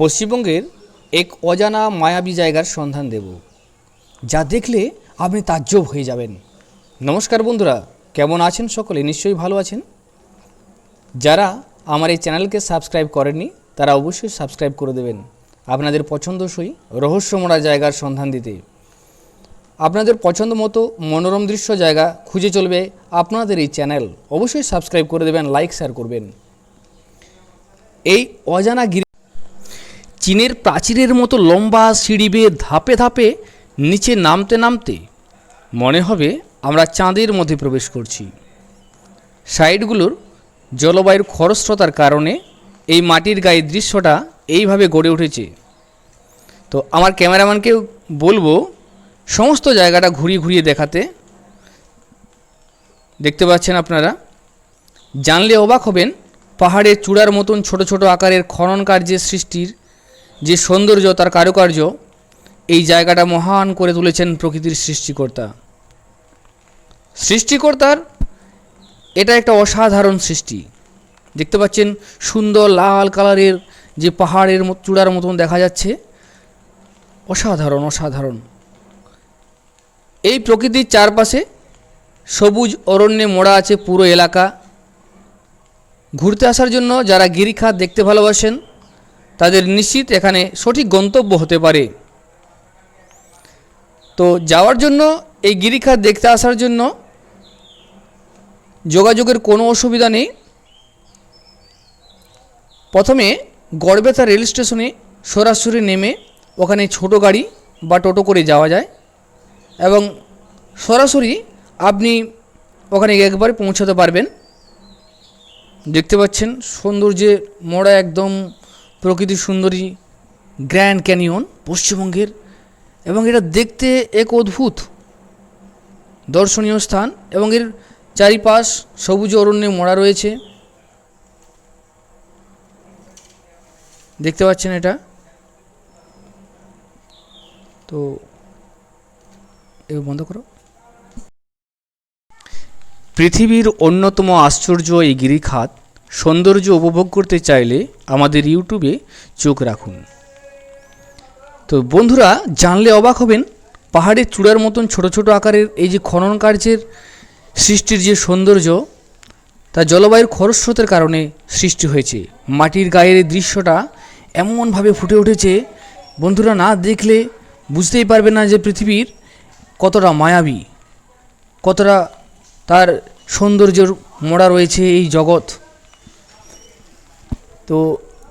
পশ্চিমবঙ্গের এক অজানা মায়াবী জায়গার সন্ধান দেব, যা দেখলে আপনি তাজ্জব হয়ে যাবেন। নমস্কার বন্ধুরা, কেমন আছেন সকলে? নিশ্চয়ই ভালো আছেন। যারা আমার এই চ্যানেলকে সাবস্ক্রাইব করেননি, তারা অবশ্যই সাবস্ক্রাইব করে দেবেন। আপনাদের পছন্দসই রহস্যময় জায়গার সন্ধান দিতে। আপনাদের পছন্দ মতো মনোরম দৃশ্য জায়গা খুঁজে চলবে আপনাদের এই চ্যানেল। অবশ্যই সাবস্ক্রাইব করে দেবেন, লাইক শেয়ার করবেন। এই অজানা গিরি চীনের প্রাচীরের মতো লম্বা সিঁড়ি বেয়ে ধাপে ধাপে নিচে নামতে নামতে মনে হবে আমরা চাঁদের মধ্যে প্রবেশ করছি। সাইডগুলোর জলবায়ুর খরস্রোতার কারণে এই মাটির গায়ে দৃশ্যটা এইভাবে গড়ে উঠেছে। তো আমার ক্যামেরাম্যানকেও বলব, সমস্ত জায়গাটা ঘুরিয়ে ঘুরিয়ে দেখাতে। দেখতে পাচ্ছেন আপনারা? জানলে অবাক হবেন, পাহাড়ের চূড়ার মতন ছোট ছোট আকারের খনন কার্যের সৃষ্টির যে সৌন্দর্য, তার কারুকার্য, এই জায়গাটা মহান করে তুলেছেন প্রকৃতির সৃষ্টিকর্তা। সৃষ্টিকর্তার, এটা একটা অসাধারণ সৃষ্টি। দেখতে পাচ্ছেন সুন্দর লাল কালারের যে পাহাড়ের চূড়ার মতন দেখা যাচ্ছে। অসাধারণ অসাধারণ। এই প্রকৃতির চারপাশে সবুজ অরণ্যে মোড়া আছে পুরো এলাকা। ঘুরতে আসার জন্য যারা গিরিখাত দেখতে ভালোবাসেন তাদের নিশ্চিত এখানে সঠিক গন্তব্য হতে পারে। তো যাওয়ার জন্য, এই গিরিখাত দেখতে আসার জন্য যোগাযোগের কোনো অসুবিধা নেই। প্রথমে গড়বেতা রেল স্টেশনে সরাসরি নেমে ওখানে ছোট গাড়ি বা টোটো করে যাওয়া যায় এবং সরাসরি আপনি ওখানে একবারে পৌঁছাতে পারবেন। দেখতে পাচ্ছেন সৌন্দর্যে মোড়া একদম প্রকৃতির সুন্দরী গ্র্যান্ড ক্যানিয়ন পশ্চিমবঙ্গের এবং এটা দেখতে এক অদ্ভুত দর্শনীয় স্থান এবং এর চারিপাশ সবুজ অরণ্যে মোড়া রয়েছে। দেখতে পাচ্ছেন এটা? তো এবার বন্ধ করো। পৃথিবীর অন্যতম আশ্চর্য এই গিরিখাত সৌন্দর্য উপভোগ করতে চাইলে আমাদের ইউটিউবে চোখ রাখুন। তো বন্ধুরা, জানলে অবাক হবেন, পাহাড়ের চূড়ার মতন ছোট ছোট আকারের এই যে খনন কার্যের সৃষ্টির যে সৌন্দর্য, তা জলবায়ুর খরস্রোতের কারণে সৃষ্টি হয়েছে। মাটির গায়ের দৃশ্যটা এমনভাবে ফুটে উঠেছে, বন্ধুরা না দেখলে বুঝতেই পারবে না যে পৃথিবীর কতটা মায়াবী, কতটা তার সৌন্দর্যের মোড়া রয়েছে এই জগৎ। তো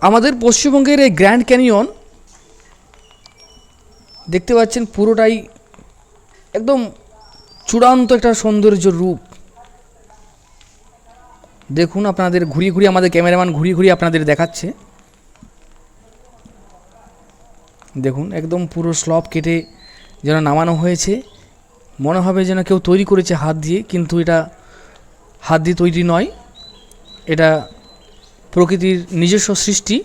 আমাদের পশ্চিমবঙ্গের এই গ্র্যান্ড ক্যানিয়ন দেখতে পাচ্ছেন পুরোটাই একদম চূড়ান্ত একটা সৌন্দর্য রূপ। দেখুন আপনাদের ঘুরিয়ে ঘুরিয়ে আমাদের ক্যামেরাম্যান ঘুরিয়ে ঘুরিয়ে আপনাদের দেখাচ্ছে। দেখুন একদম পুরো স্লব কেটে যেন নামানো হয়েছে। মনে হবে যেন কেউ তৈরি করেছে হাত দিয়ে, কিন্তু এটা হাত দিয়ে তৈরি নয়। এটা প্রকৃতির নিজস্ব সৃষ্টি,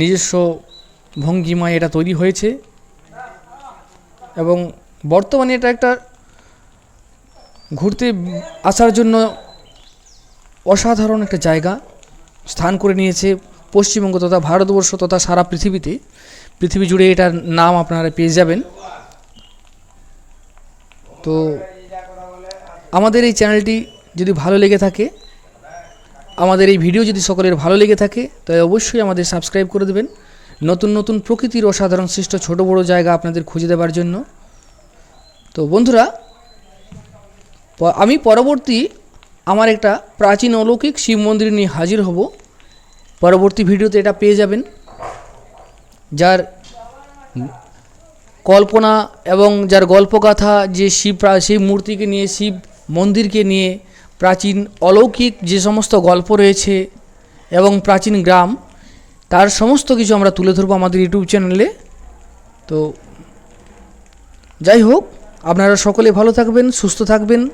নিজস্ব ভঙ্গিমায় এটা তৈরি হয়েছে এবং বর্তমানে এটা একটা ঘুরতে আসার জন্য অসাধারণ একটা জায়গা স্থান করে নিয়েছে পশ্চিমবঙ্গ তথা ভারতবর্ষ তথা সারা পৃথিবীতে। পৃথিবী জুড়ে এটার নাম আপনারা পেয়ে যাবেন। তো আমাদের এই চ্যানেলটি যদি ভালো লেগে থাকে, আমাদের এই ভিডিও যদি সকলের ভালো লেগে থাকে তাই অবশ্যই আমাদের সাবস্ক্রাইব করে দেবেন। নতুন নতুন প্রকৃতির অসাধারণ সৃষ্ট ছোট বড় জায়গা আপনাদের খুঁজে দেওয়ার জন্য। তো বন্ধুরা আমি পরবর্তী আমার একটা প্রাচীন অলৌকিক শিব মন্দির নিয়ে হাজির হব। পরবর্তী ভিডিওতে এটা পেয়ে যাবেন, যার কল্পনা এবং যার গল্পগাথা যে শিব সেই মূর্তিকে নিয়ে, শিব মন্দিরকে নিয়ে প্রাচীন অলৌকিক যে সমস্ত গল্প রয়েছে এবং প্রাচীন গ্রাম, তার সমস্ত কিছু আমরা তুলে ধরবো আমাদের ইউটিউব চ্যানেলে। তো যাই হোক, আপনারা সকলে ভালো থাকবেন, সুস্থ থাকবেন।